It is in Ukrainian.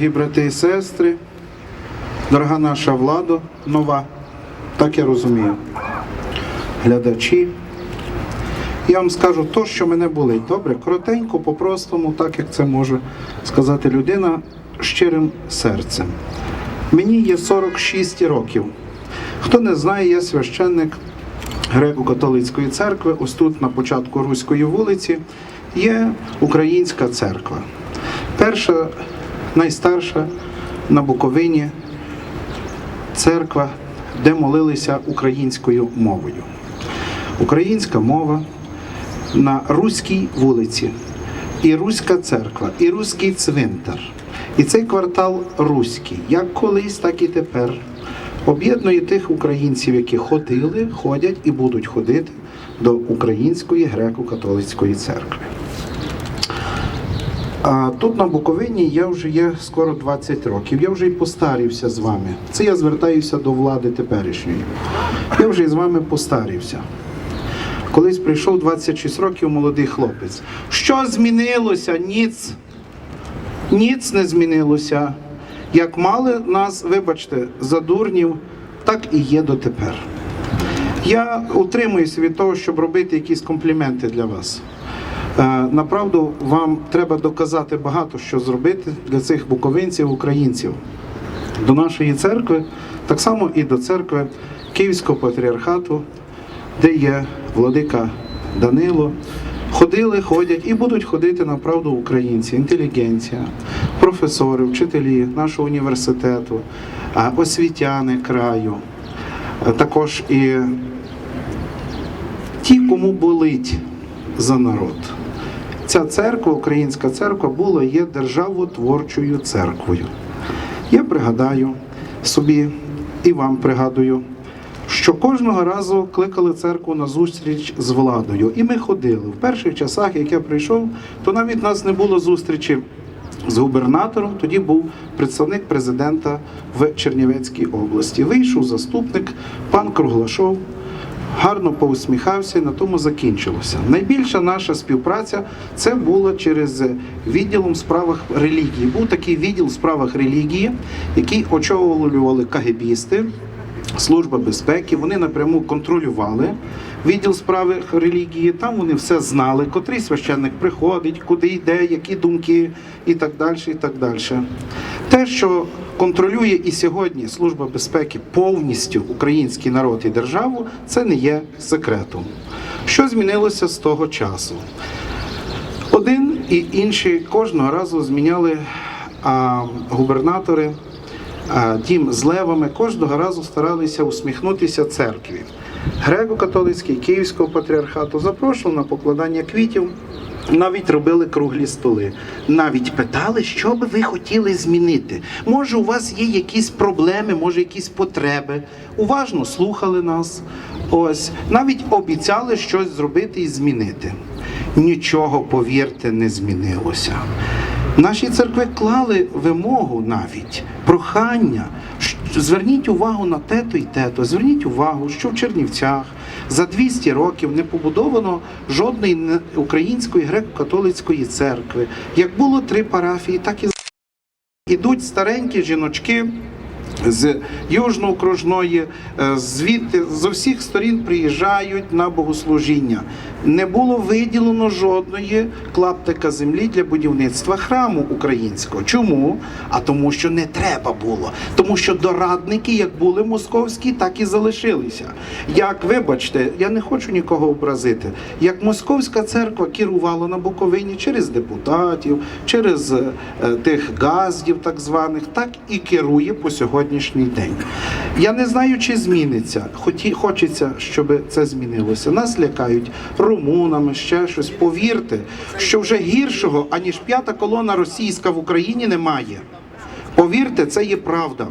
Дорогі брати і сестри, дорога наша влада нова, так я розумію, глядачі. Я вам скажу то, що мене болить. Добре, коротенько, по-простому, так як це може сказати людина щирим серцем. Мені є 46 років. Хто не знає, я священник греко-католицької церкви. Ось тут, на початку Руської вулиці, є українська церква. Перша, найстарша на Буковині церква, де молилися українською мовою. Українська мова на Руській вулиці, і Руська церква, і Руський цвинтар. І цей квартал Руський, як колись, так і тепер, об'єднує тих українців, які ходили, ходять і будуть ходити до Української греко-католицької церкви. А тут на Буковині я вже є скоро 20 років. Я вже й постарівся з вами. Це я звертаюся до влади теперішньої. Я вже і з вами постарівся. Колись прийшов 26 років молодий хлопець. Що змінилося? Ніц. Ніц не змінилося. Як мали нас, вибачте, за дурнів, так і є дотепер. Я утримуюся від того, щоб робити якісь компліменти для вас. Е, Направду вам треба доказати багато що зробити для цих буковинців, українців. До нашої церкви, так само і до церкви Київського патріархату, де є владика Данило. Ходили, ходять і будуть ходити направду українці, інтелігенція, професори, вчителі нашого університету, освітяни краю, також і ті, кому болить за народ. Ця церква, українська церква, була є державотворчою церквою. Я пригадаю собі і вам пригадую, що кожного разу кликали церкву на зустріч з владою. І ми ходили. В перших часах, як я прийшов, то навіть нас не було зустрічі з губернатором. Тоді був представник президента в Чернівецькій області. Вийшов заступник, пан Круглашов. Гарно поусміхався і на тому закінчилося. Найбільша наша співпраця це була через відділом в справах релігії. Був такий відділ в справах релігії, який очолювали кагебісти, Служба безпеки, вони напряму контролювали відділ справи релігії. Там вони все знали, котрий священник приходить, куди йде, які думки і так далі. і так далі. Те, що контролює і сьогодні Служба безпеки повністю український народ і державу, це не є секретом. Що змінилося з того часу? Один і інший кожного разу зміняли а, губернатори дім з левами, кожного разу старалися усміхнутися церкві. Греко-католицький Київського патріархату запрошував на покладання квітів. Навіть робили круглі столи. Навіть питали, що би ви хотіли змінити. Може, у вас є якісь проблеми, може, якісь потреби. Уважно слухали нас. Ось навіть обіцяли щось зробити і змінити. Нічого, повірте, не змінилося. Наші церкви клали вимогу навіть, прохання. Зверніть увагу на те-то і те-то. Зверніть увагу, що в Чернівцях за 200 років не побудовано жодної української греко-католицької церкви. Як було три парафії, так і ідуть старенькі жіночки. З Южно-Окружної, е, звідти з усіх сторін приїжджають на богослужіння. Не було виділено жодної клаптика землі для будівництва храму українського. Чому? А тому, що не треба було. Тому що дорадники, як були московські, так і залишилися. Як, вибачте, я не хочу нікого образити. Як московська церква керувала на Буковині через депутатів, через е, тих газдів, так званих, так і керує по сьогоднішній день. Я не знаю, чи зміниться. Хоті, хочеться, щоб це змінилося. Нас лякають румунами, ще щось. Повірте, що вже гіршого, аніж п'ята колона російська в Україні немає. Повірте, це є правда.